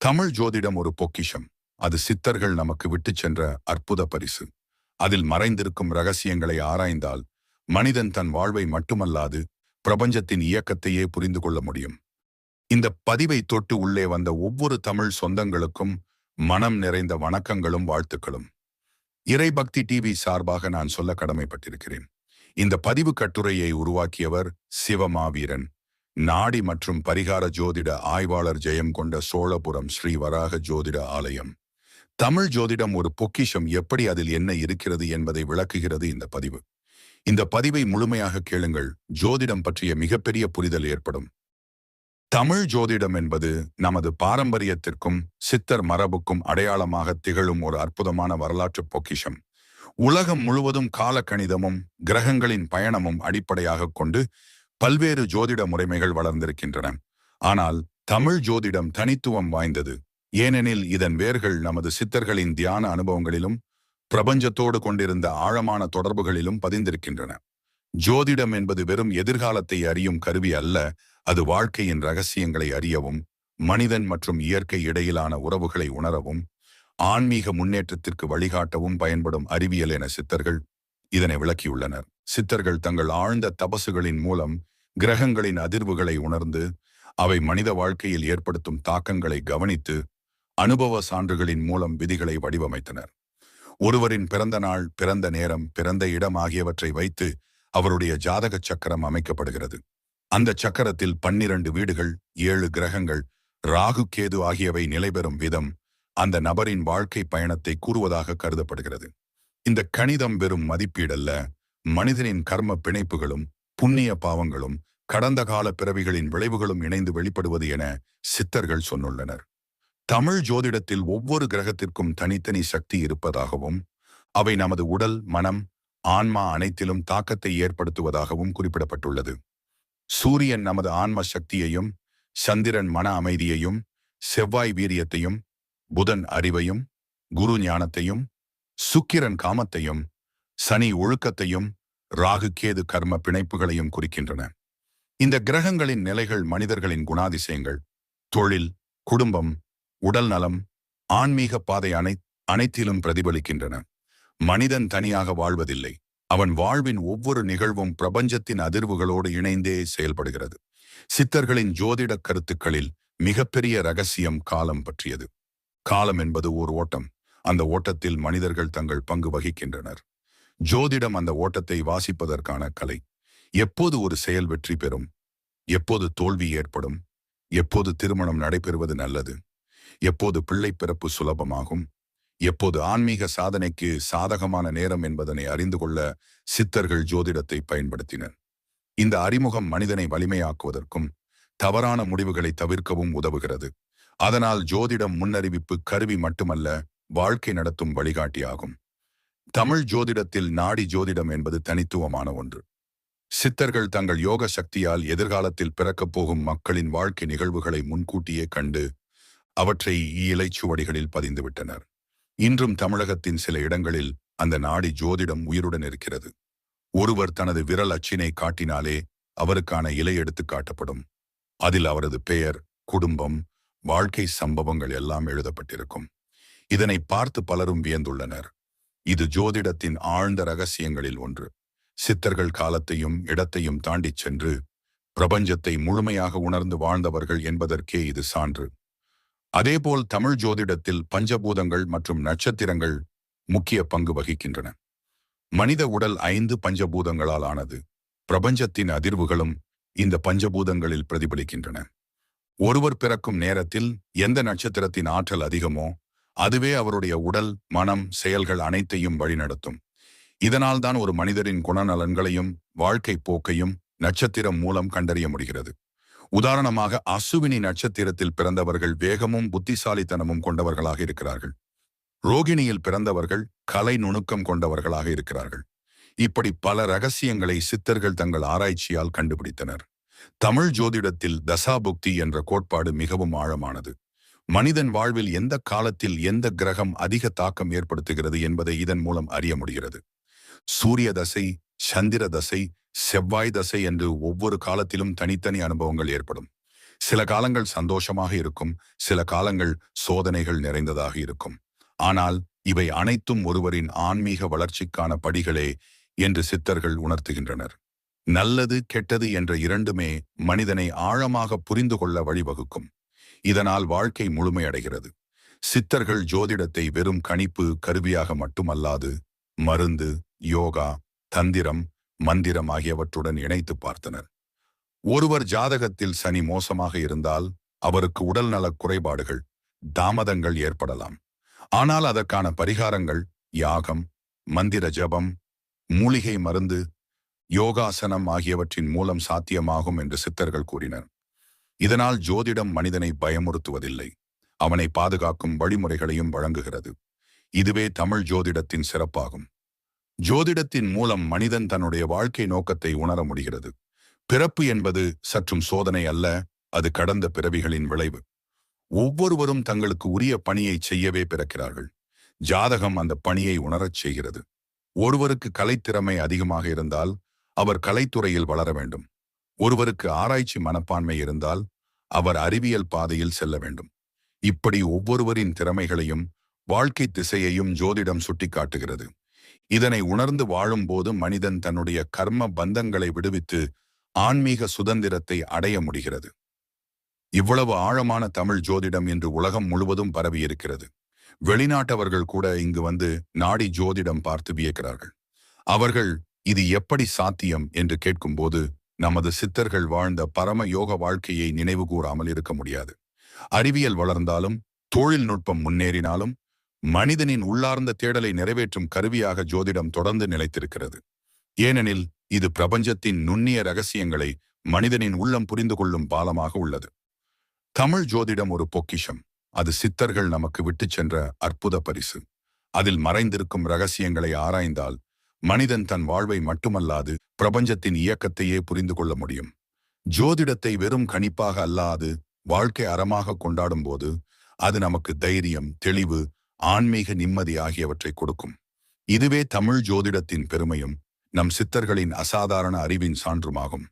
தமிழ் ஜோதிடம் ஒரு பொக்கிஷம். அது சித்தர்கள் நமக்கு விட்டுச் சென்ற அற்புத பரிசு. அதில் மறைந்திருக்கும் ரகசியங்களை ஆராய்ந்தால் மனிதன் தன் வாழ்வை மட்டுமல்லாது பிரபஞ்சத்தின் இயக்கத்தையே புரிந்து கொள்ள முடியும். இந்த பதிவை தொட்டு உள்ளே வந்த ஒவ்வொரு தமிழ் சொந்தங்களுக்கும் மனம் நிறைந்த வணக்கங்களும் வாழ்த்துக்களும். இறைபக்தி டிவி சார்பாக நான் சொல்ல கடமைப்பட்டிருக்கிறேன். இந்த பதிவு கட்டுரையை உருவாக்கியவர் சிவமாவீரன். நாடி மற்றும் பரிகார ஜோதிட ஆய்வாளர் ஜெயம் கொண்ட சோழபுரம் ஸ்ரீ வராக ஜோதிட ஆலயம். தமிழ் ஜோதிடம் ஒரு பொக்கிஷம் எப்படி அதில் என்ன இருக்கிறது என்பதை விளக்குகிறது இந்த பதிவு. இந்த பதிவை முழுமையாக கேளுங்கள் ஜோதிடம் பற்றிய மிகப்பெரிய புரிதல் ஏற்படும். தமிழ் ஜோதிடம் என்பது நமது பாரம்பரியத்திற்கும் சித்தர் மரபுக்கும் அடையாளமாக திகழும் ஒரு அற்புதமான வரலாற்று பொக்கிஷம். உலகம் முழுவதும் காலக்கணிதமும் கிரகங்களின் பயணமும் அடிப்படையாக கொண்டு பல்வேறு ஜோதிட முறைமைகள் வளர்ந்திருக்கின்றன. ஆனால் தமிழ் ஜோதிடம் தனித்துவம் வாய்ந்தது. ஏனெனில் இதன் வேர்கள் நமது சித்தர்களின் தியான அனுபவங்களிலும் பிரபஞ்சத்தோடு கொண்டிருந்த ஆழமான தொடர்புகளிலும் பதிந்திருக்கின்றன. ஜோதிடம் என்பது வெறும் எதிர்காலத்தை அறியும் கருவி அல்ல அது வாழ்க்கையின் ரகசியங்களை அறியவும் மனிதன் மற்றும் இயற்கை இடையிலான உறவுகளை உணரவும் ஆன்மீக முன்னேற்றத்திற்கு வழிகாட்டவும் பயன்படும் அறிவியல் என சித்தர்கள் இதனை விளக்கியுள்ளனர். சித்தர்கள் தங்கள் ஆழ்ந்த தபசுகளின் மூலம் கிரகங்களின் அதிர்வுகளை உணர்ந்து அவை மனித வாழ்க்கையில் ஏற்படுத்தும் தாக்கங்களை கவனித்து அனுபவ சான்றுகளின் மூலம் விதிகளை வடிவமைத்தனர். ஒருவரின் பிறந்த நாள் பிறந்த நேரம் பிறந்த இடம் ஆகியவற்றை வைத்து அவருடைய ஜாதக சக்கரம் அமைக்கப்படுகிறது. அந்த சக்கரத்தில் பன்னிரண்டு வீடுகள் ஏழு கிரகங்கள் ராகு கேது ஆகியவை நிலைபெறும் விதம் அந்த நபரின் வாழ்க்கை பயணத்தை கூறுவதாக கருதப்படுகிறது. இந்த கணிதம் வெறும் மதிப்பீடல்ல மனிதனின் கர்ம பிணைப்புகளும் புண்ணிய பாவங்களும் கடந்த கால பிறவிகளின் விளைவுகளும் இணைந்து வெளிப்படுவது என சித்தர்கள் சொன்னுள்ளனர் தமிழ் ஜோதிடத்தில் ஒவ்வொரு கிரகத்திற்கும் தனித்தனி சக்தி இருப்பதாகவும் அவை நமது உடல் மனம் ஆன்மா அனைத்திலும் தாக்கத்தை ஏற்படுத்துவதாகவும் குறிப்பிடப்பட்டுள்ளது. சூரியன் நமது ஆன்ம சக்தியையும் சந்திரன் மன அமைதியையும் செவ்வாய் வீரியத்தையும் புதன் அறிவையும் குரு ஞானத்தையும் சுக்கிரன் காமத்தையும் சனி ஒழுக்கத்தையும் ராகுகேது கர்ம பிணைப்புகளையும் குறிக்கின்றன. இந்த கிரகங்களின் நிலைகள் மனிதர்களின் குணாதிசயங்கள் தொழில் குடும்பம் உடல் நலம் ஆன்மீக பாதை அனை அனைத்திலும் பிரதிபலிக்கின்றன. மனிதன் தனியாக வாழ்வதில்லை. அவன் வாழ்வின் ஒவ்வொரு நிகழ்வும் பிரபஞ்சத்தின் அதிர்வுகளோடு இணைந்தே செயல்படுகிறது. சித்தர்களின் ஜோதிட கருத்துக்களில் மிகப்பெரிய ரகசியம் காலம் பற்றியது. காலம் என்பது ஓர் ஓட்டம். அந்த ஓட்டத்தில் மனிதர்கள் தங்கள் பங்கு வகிக்கின்றனர். ஜோதிடம் அந்த ஓட்டத்தை வாசிப்பதற்கான கலை. எப்போது ஒரு செயல் வெற்றி பெறும்? எப்போது தோல்வி ஏற்படும்? எப்போது திருமணம் நடைபெறுவது நல்லது? எப்போது பிள்ளை பிறப்பு சுலபமாகும்? எப்போது ஆன்மீக சாதனைக்கு சாதகமான நேரம் என்பதனை அறிந்து கொள்ள சித்தர்கள் ஜோதிடத்தை பயன்படுத்தினர். இந்த அறிமுகம் மனிதனை வலிமையாக்குவதற்கும் தவறான முடிவுகளை தவிர்க்கவும் உதவுகிறது. அதனால் ஜோதிடம் முன்னறிவிப்பு கருவி மட்டுமல்ல வாழ்க்கை நடத்தும் வழிகாட்டியாகும். தமிழ் ஜோதிடத்தில் நாடி ஜோதிடம் என்பது தனித்துவமான ஒன்று. சித்தர்கள் தங்கள் யோக சக்தியால் எதிர்காலத்தில் பிறக்கப் போகும் மக்களின் வாழ்க்கை நிகழ்வுகளை முன்கூட்டியே கண்டு அவற்றை இலைச்சுவடிகளில் பதிந்துவிட்டனர் இன்றும் தமிழகத்தின் சில இடங்களில் அந்த நாடி ஜோதிடம் உயிருடன் இருக்கிறது. ஒருவர் தனது விரல் அச்சினை காட்டினாலே அவருக்கான இலை எடுத்து காட்டப்படும். அதில் அவரது பெயர் குடும்பம் வாழ்க்கை சம்பவங்கள் எல்லாம் எழுதப்பட்டிருக்கும். இதனை பார்த்து பலரும் வியந்துள்ளனர். இது ஜோதிடத்தின் ஆழ்ந்த ரகசியங்களில் ஒன்று. சித்தர்கள் காலத்தையும் இடத்தையும் தாண்டிச் சென்று பிரபஞ்சத்தை முழுமையாக உணர்ந்து வாழ்ந்தவர்கள் என்பதற்கே இது சான்று. அதேபோல் தமிழ் ஜோதிடத்தில் பஞ்சபூதங்கள் மற்றும் நட்சத்திரங்கள் முக்கிய பங்கு வகிக்கின்றன. மனித உடல் ஐந்து பஞ்சபூதங்களால் ஆனது. பிரபஞ்சத்தின் அதிர்வுகளும் இந்த பஞ்சபூதங்களில் பிரதிபலிக்கின்றன. ஒருவர் பிறக்கும் நேரத்தில் எந்த நட்சத்திரத்தின் ஆற்றல் அதிகமோ அதுவே அவருடைய உடல் மனம் செயல்கள் அனைத்தையும் வழிநடத்தும். இதனால்தான் ஒரு மனிதரின் குணநலன்களையும் வாழ்க்கை போக்கையும் நட்சத்திரம் மூலம் கண்டறிய முடிகிறது. உதாரணமாக அசுவினி நட்சத்திரத்தில் பிறந்தவர்கள் வேகமும் புத்திசாலித்தனமும் கொண்டவர்களாக இருக்கிறார்கள். ரோகிணியில் பிறந்தவர்கள் கலை நுணுக்கம் கொண்டவர்களாக இருக்கிறார்கள். இப்படி பல ரகசியங்களை சித்தர்கள் தங்கள் ஆராய்ச்சியால் கண்டுபிடித்தனர். தமிழ் ஜோதிடத்தில் தசாபுக்தி என்ற கோட்பாடு மிகவும் ஆழமானது. மனிதன் வாழ்வில் எந்த காலத்தில் எந்த கிரகம் அதிக தாக்கம் ஏற்படுத்துகிறது என்பதை இதன் மூலம் அறிய முடிகிறது. சூரிய தசை சந்திர தசை செவ்வாய் தசை என்று ஒவ்வொரு காலத்திலும் தனித்தனி அனுபவங்கள் ஏற்படும். சில காலங்கள் சந்தோஷமாக இருக்கும் சில காலங்கள் சோதனைகள் நிறைந்ததாக இருக்கும். ஆனால் இவை அனைத்தும் ஒருவரின் ஆன்மீக வளர்ச்சிக்கான படிகளே என்று சித்தர்கள் உணர்த்துகின்றனர். நல்லது கெட்டது என்ற இரண்டுமே மனிதனை ஆழமாக புரிந்து கொள்ள வழிவகுக்கும். இதனால் வாழ்க்கை முழுமையடைகிறது. சித்தர்கள் ஜோதிடத்தை வெறும் கணிப்பு கருவியாக மட்டுமல்லாது மருந்து யோகா தந்திரம் மந்திரம் ஆகியவற்றுடன் இணைத்து பார்த்தனர். ஒருவர் ஜாதகத்தில் சனி மோசமாக இருந்தால் அவருக்கு உடல் நலக் குறைபாடுகள் தாமதங்கள் ஏற்படலாம். ஆனால் அதற்கான பரிகாரங்கள் யாகம் மந்திர ஜபம் மூலிகை மருந்து யோகாசனம் ஆகியவற்றின் மூலம் சாத்தியமாகும் என்று சித்தர்கள் கூறினர். இதனால் ஜோதிடம் மனிதனை பயமுறுத்துவதில்லை. அவனை பாதுகாக்கும் வழிமுறைகளையும் வழங்குகிறது. இதுவே தமிழ் ஜோதிடத்தின் சிறப்பாகும். ஜோதிடத்தின் மூலம் மனிதன் தன்னுடைய வாழ்க்கை நோக்கத்தை உணர முடிகிறது. பிறப்பு என்பது சற்றும் சோதனை அல்ல அது கடந்த பிறவிகளின் விளைவு. ஒவ்வொருவரும் தங்களுக்கு உரிய பணியை செய்யவே பிறக்கிறார்கள். ஜாதகம் அந்த பணியை உணரச் செய்கிறது. ஒருவருக்கு கலைத்திறமை அதிகமாக இருந்தால் அவர் கலைத்துறையில் வளர வேண்டும். ஒருவருக்கு ஆராய்ச்சி மனப்பான்மை இருந்தால் அவர் அறிவியல் பாதையில் செல்ல வேண்டும். இப்படி ஒவ்வொருவரின் திறமைகளையும் வாழ்க்கை திசையையும் ஜோதிடம் சுட்டிக்காட்டுகிறது. இதனை உணர்ந்து வாழும்போது மனிதன் தன்னுடைய கர்ம பந்தங்களை விடுவித்து ஆன்மீக சுதந்திரத்தை அடைய முடிகிறது. இவ்வளவு ஆழமான தமிழ் ஜோதிடம் இன்று உலகம் முழுவதும் பரவியிருக்கிறது. வெளிநாட்டவர்கள் கூட இங்கு வந்து நாடி ஜோதிடம் பார்த்து வியக்கிறார்கள். அவர்கள் இது எப்படி சாத்தியம்? என்று கேட்கும்போது நமது சித்தர்கள் வாழ்ந்த பரம யோக வாழ்க்கையை நினைவு கூறாமல் இருக்க முடியாது. அறிவியல் வளர்ந்தாலும் தொழில்நுட்பம் முன்னேறினாலும் மனிதனின் உள்ளார்ந்த தேடலை நிறைவேற்றும் கருவியாக ஜோதிடம் தொடர்ந்து நிலைத்திருக்கிறது. ஏனெனில் இது பிரபஞ்சத்தின் நுண்ணிய ரகசியங்களை மனிதனின் உள்ளம் புரிந்து கொள்ளும் பாலமாக உள்ளது. தமிழ் ஜோதிடம் ஒரு பொக்கிஷம். அது சித்தர்கள் நமக்கு விட்டுச் சென்ற அற்புத பரிசு. அதில் மறைந்திருக்கும் ரகசியங்களை ஆராய்ந்தால் மனிதன் தன் வாழ்வை மட்டுமல்லாது பிரபஞ்சத்தின் இயக்கத்தையே புரிந்து கொள்ள முடியும். ஜோதிடத்தை வெறும் கணிப்பாக அல்லாது வாழ்க்கை அறமாக கொண்டாடும் போது அது நமக்கு தைரியம் தெளிவு ஆன்மீக நிம்மதி ஆகியவற்றை கொடுக்கும். இதுவே தமிழ் ஜோதிடத்தின் பெருமையும் நம் சித்தர்களின் அசாதாரண அறிவின் சான்றுமாகும்.